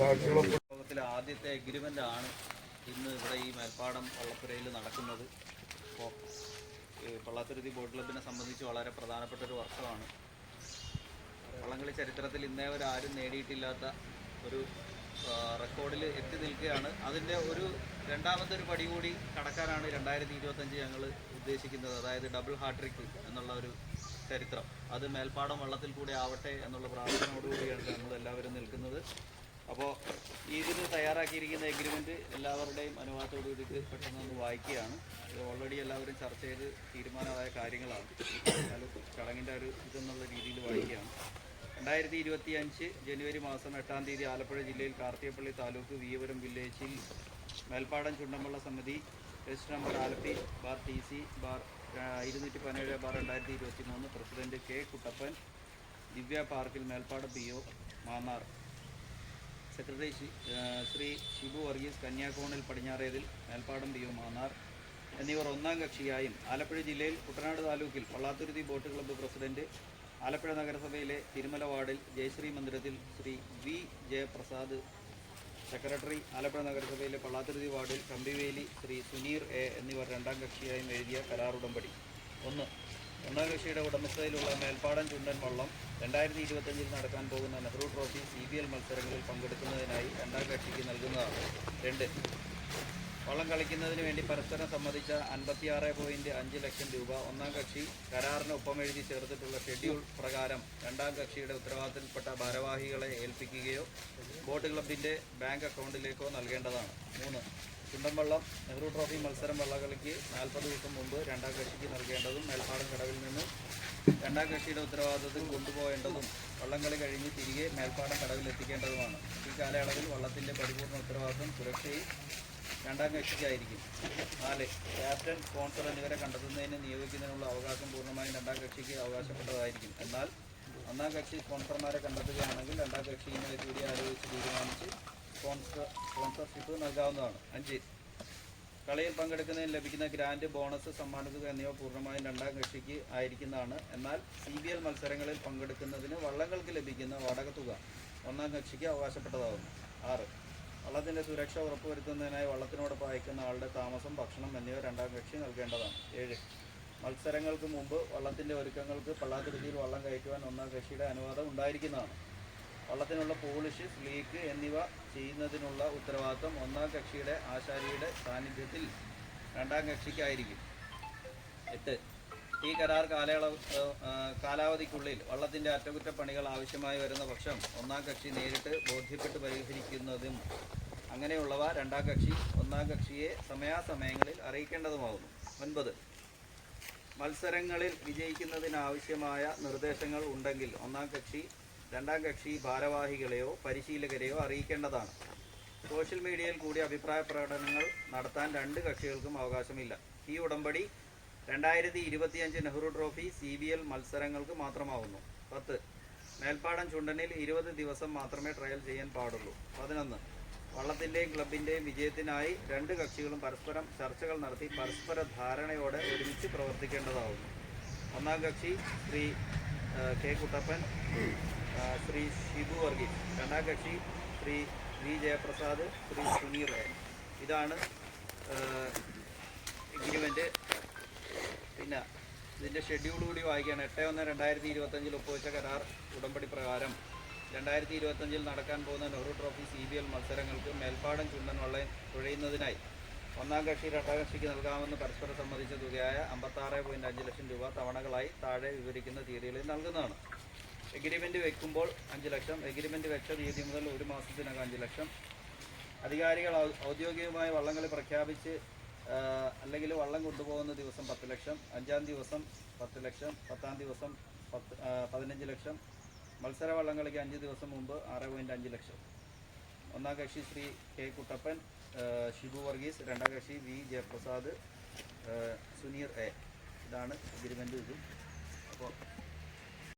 ലോകത്തിലെ ആദ്യത്തെ എഗ്രിമെന്റ് ആണ് ഇന്ന് ഇവിടെ ഈ മേൽപ്പാടം വള്ളപ്പുരയിൽ നടക്കുന്നത്. അപ്പോൾ പള്ളാത്തുരുതി ബോട്ട് ക്ലബിനെ സംബന്ധിച്ച് വളരെ പ്രധാനപ്പെട്ട ഒരു വർഷമാണ്. വള്ളംകളി ചരിത്രത്തിൽ ഇന്നേ വരെ ആരും നേടിയിട്ടില്ലാത്ത ഒരു റെക്കോർഡിൽ എത്തി നിൽക്കുകയാണ്. അതിന്റെ ഒരു രണ്ടാമത്തെ ഒരു പടി കൂടി കടക്കാനാണ് രണ്ടായിരത്തി ഇരുപത്തഞ്ച് ഞങ്ങൾ ഉദ്ദേശിക്കുന്നത്. അതായത് ഡബിൾ ഹാട്രിക് എന്നുള്ള ഒരു ചരിത്രം. അത് മേൽപ്പാടം വള്ളത്തിൽ കൂടെ ആവട്ടെ എന്നുള്ള പ്രാർത്ഥനയോടുകൂടിയാണ് അപ്പോൾ ഇതിന് തയ്യാറാക്കിയിരിക്കുന്ന എഗ്രിമെന്റ് എല്ലാവരുടെയും അനുവാദത്തോടു കൂടിയിട്ട് പെട്ടെന്ന് ഒന്ന് വായിക്കുകയാണ്. ഇത് ഓൾറെഡി എല്ലാവരും ചർച്ച ചെയ്ത് തീരുമാനമായ കാര്യങ്ങളാണ്. ചടങ്ങിന്റെ ഒരു ഇതെന്നുള്ള രീതിയിൽ വായിക്കുകയാണ്. രണ്ടായിരത്തി ഇരുപത്തി അഞ്ച് ജനുവരി മാസം എട്ടാം തീയതി ആലപ്പുഴ ജില്ലയിൽ കാർത്തിയപ്പള്ളി താലൂക്ക് വിയപുരം വില്ലേജിൽ മേൽപ്പാടം ചുണ്ടമ്പള്ള സമിതി register number Alleppey bar T C bar ഇരുന്നൂറ്റി പതിനേഴ് ബാർ രണ്ടായിരത്തി ഇരുപത്തി മൂന്ന് പ്രസിഡന്റ് കെ കുട്ടപ്പൻ ദിവ്യ പാർക്കിൽ Melpadam P O Mannar. Secretary Shri Shibu Varghese കന്യാകോണിൽ പടിഞ്ഞാറേതിൽ മേൽപ്പാടം പി ഒ മാന്നാർ എന്നിവർ ഒന്നാം കക്ഷിയായും ആലപ്പുഴ ജില്ലയിൽ കുട്ടനാട് താലൂക്കിൽ Pallathuruthy boat club president Alappuzha നഗരസഭയിലെ തിരുമല വാർഡിൽ ജയശ്രീ മന്ദിരത്തിൽ ശ്രീ വി ജയപ്രസാദ് സെക്രട്ടറി ആലപ്പുഴ നഗരസഭയിലെ പള്ളാത്തുരുതി വാർഡിൽ കമ്പിവേലി ശ്രീ സുനീർ എ എന്നിവർ രണ്ടാം കക്ഷിയായും എഴുതിയ കരാർ ഉടമ്പടി ഒന്ന് ഒന്നാം കക്ഷിയുടെ ഉടമസ്ഥതയിലുള്ള മേൽപ്പാടം ചുണ്ടൻ വള്ളം രണ്ടായിരത്തി ഇരുപത്തഞ്ചിൽ നടക്കാൻ പോകുന്ന Nehru trophy C B L മത്സരങ്ങളിൽ പങ്കെടുക്കുന്നതിനായി രണ്ടാം കക്ഷിക്ക് നൽകുന്നതാണ്. രണ്ട് വള്ളം കളിക്കുന്നതിന് വേണ്ടി പരസ്പരം സമ്മതിച്ച അൻപത്തിയാറ് പോയിന്റ് അഞ്ച് ലക്ഷം രൂപ ഒന്നാം കക്ഷി കരാറിന് ഒപ്പമെഴുതി ചേർത്തിട്ടുള്ള ഷെഡ്യൂൾ പ്രകാരം രണ്ടാം കക്ഷിയുടെ ഉത്തരവാദിത്തപ്പെട്ട ഭാരവാഹികളെ ഏൽപ്പിക്കുകയോ ബോട്ട് ക്ലബിന്റെ ബാങ്ക് അക്കൗണ്ടിലേക്കോ നൽകേണ്ടതാണ്. മൂന്ന് ചുണ്ടൻവള്ളം നെഹ്റു ട്രോഫി മത്സരം വള്ളകളിക്ക് നാൽപ്പത് ദിവസം മുമ്പ് രണ്ടാം കക്ഷിക്ക് നൽകേണ്ടതും മേൽപ്പാടം കടവിൽ നിന്ന് രണ്ടാം കക്ഷിയുടെ ഉത്തരവാദിത്തത്തിൽ കൊണ്ടുപോകേണ്ടതും വള്ളംകളി കഴിഞ്ഞ് തിരികെ മേൽപ്പാടം കടവിൽ എത്തിക്കേണ്ടതുമാണ്. ഈ കാലയളവിൽ വള്ളത്തിന്റെ പരിപൂർണ ഉത്തരവാദിത്തം സുരക്ഷയും രണ്ടാം കക്ഷിക്കായിരിക്കും. നാല് ക്യാപ്റ്റൻ സ്പോൺസർ എന്നിവരെ കണ്ടെത്തുന്നതിന് നിയോഗിക്കുന്നതിനുള്ള അവകാശം പൂർണമായും രണ്ടാം കക്ഷിക്ക് അവകാശപ്പെട്ടതായിരിക്കും. എന്നാൽ ഒന്നാം കക്ഷി സ്പോൺസർമാരെ കണ്ടെത്തുകയാണെങ്കിൽ രണ്ടാം കക്ഷിയുമായി കൂടി ആലോചിച്ച് തീരുമാനിച്ച് സ്പോൺസർ സ്പോൺസർഷിപ്പ് നൽകാവുന്നതാണ്. അഞ്ച് കളിയിൽ പങ്കെടുക്കുന്നതിന് ലഭിക്കുന്ന ഗ്രാൻഡ് ബോണസ് സമ്മാനത്തുക എന്നിവ പൂർണമായും രണ്ടാം കക്ഷിക്ക് ആയിരിക്കുന്നതാണ്. എന്നാൽ സി ബി എൽ മത്സരങ്ങളിൽ പങ്കെടുക്കുന്നതിന് വള്ളങ്ങൾക്ക് ലഭിക്കുന്ന വാടക തുക ഒന്നാം കക്ഷിക്ക് അവകാശപ്പെട്ടതാകുന്നു. ആറ് വള്ളത്തിന്റെ സുരക്ഷ ഉറപ്പുവരുത്തുന്നതിനായി വള്ളത്തിനോടൊപ്പം അയക്കുന്ന ആളുടെ താമസം ഭക്ഷണം എന്നിവ രണ്ടാം കക്ഷി നൽകേണ്ടതാണ്. ഏഴ് മത്സരങ്ങൾക്ക് മുമ്പ് വള്ളത്തിന്റെ ഒരുക്കങ്ങൾക്ക് പള്ളാത്തുരുത്തിയിൽ വള്ളം കയറ്റുവാൻ ഒന്നാം കക്ഷിയുടെ അനുവാദം ഉണ്ടായിരിക്കുന്നതാണ്. വള്ളത്തിനുള്ള പോളിഷ് സ്ലീക്ക് എന്നിവ ചെയ്യുന്നതിനുള്ള ഉത്തരവാദിത്വം ഒന്നാം കക്ഷിയുടെ ആശാരിയുടെ സാന്നിധ്യത്തിൽ രണ്ടാം കക്ഷിക്കായിരിക്കും. എട്ട്. ഈ കരാർ കാലയളവ് കാലാവധിക്കുള്ളിൽ വള്ളത്തിന്റെ അറ്റകുറ്റപ്പണികൾ ആവശ്യമായി വരുന്ന പക്ഷം ഒന്നാം കക്ഷി നേരിട്ട് ബോധ്യപ്പെട്ട് പരിഹരിക്കുന്നതും അങ്ങനെയുള്ളവ രണ്ടാം കക്ഷി ഒന്നാം കക്ഷിയെ സമയാസമയങ്ങളിൽ അറിയിക്കേണ്ടതുമാകുന്നു ഒൻപത്. മത്സരങ്ങളിൽ വിജയിക്കുന്നതിനാവശ്യമായ നിർദ്ദേശങ്ങൾ ഉണ്ടെങ്കിൽ ഒന്നാം കക്ഷി രണ്ടാം കക്ഷി ഭാരവാഹികളെയോ പരിശീലകരെയോ അറിയിക്കേണ്ടതാണ്. സോഷ്യൽ മീഡിയയിൽ കൂടി അഭിപ്രായ പ്രകടനങ്ങൾ നടത്താൻ രണ്ട് കക്ഷികൾക്കും അവകാശമില്ല. ഈ ഉടമ്പടി രണ്ടായിരത്തി ഇരുപത്തിയഞ്ച് Nehru trophy C B L മത്സരങ്ങൾക്ക് മാത്രമാവുന്നു. പത്ത്. മേൽപ്പാടം ചുണ്ടനിൽ ഇരുപത് ദിവസം മാത്രമേ ട്രയൽ ചെയ്യാൻ പാടുള്ളൂ. പതിനൊന്ന്. വള്ളത്തിന്റെയും ക്ലബിന്റെയും വിജയത്തിനായി രണ്ട് കക്ഷികളും പരസ്പരം ചർച്ചകൾ നടത്തി പരസ്പര ധാരണയോടെ ഒരുമിച്ച് പ്രവർത്തിക്കേണ്ടതാവുന്നു. ഒന്നാം കക്ഷി ശ്രീ കെ കുട്ടപ്പൻ ശ്രീ ഷിബു വർഗീസ്. രണ്ടാം ശ്രീ വി ജയപ്രസാദ് ശ്രീ സുനീർ. ഇതാണ് എഗ്രിമെന്റ് പിന്നെ ഇതിന്റെ ഷെഡ്യൂൾ കൂടി വായിക്കുകയാണ്. എട്ട് ഒന്ന് രണ്ടായിരത്തി ഇരുപത്തഞ്ചിൽ ഒപ്പുവെച്ച കരാർ ഉടമ്പടി പ്രകാരം രണ്ടായിരത്തി ഇരുപത്തഞ്ചിൽ നടക്കാൻ പോകുന്ന Nehru trophy C B L മത്സരങ്ങൾക്ക് മേൽപ്പാടം ചുണ്ടൻ വള്ളം തുഴയുന്നതിനായി ഒന്നാം കക്ഷി രണ്ടാം കക്ഷിക്ക് നൽകാമെന്ന് പരസ്പരം സംബന്ധിച്ച തുകയായ അമ്പത്താറ് പോയിന്റ് അഞ്ച് ലക്ഷം രൂപ തവണകളായി താഴെ വിവരിക്കുന്ന തീയതികളിൽ നൽകുന്നതാണ്. എഗ്രിമെന്റ് വെക്കുമ്പോൾ അഞ്ച് ലക്ഷം. എഗ്രിമെന്റ് വെച്ച തീയതി മുതൽ ഒരു മാസത്തിനകം അഞ്ച് ലക്ഷം. അധികാരികൾ ഔദ്യോഗികമായ വള്ളംകളി പ്രഖ്യാപിച്ച് അല്ലെങ്കിൽ വള്ളം കൊണ്ടുപോകുന്ന ദിവസം പത്ത് ലക്ഷം അഞ്ചാം ദിവസം പത്ത് ലക്ഷം പത്താം ദിവസം പത്ത് പതിനഞ്ച് ലക്ഷം മത്സര വള്ളംകളിക്ക് അഞ്ച് ദിവസം മുമ്പ് ആറ് പോയിന്റ് അഞ്ച് ലക്ഷം. ഒന്നാം കക്ഷി ശ്രീ കെ കുട്ടപ്പൻ ഷിബു വർഗീസ് രണ്ടാം കക്ഷി വി ജയപ്രസാദ് സുനീർ എ. ഇതാണ് എഗ്രിമെന്റ് ഇതും. അപ്പോൾ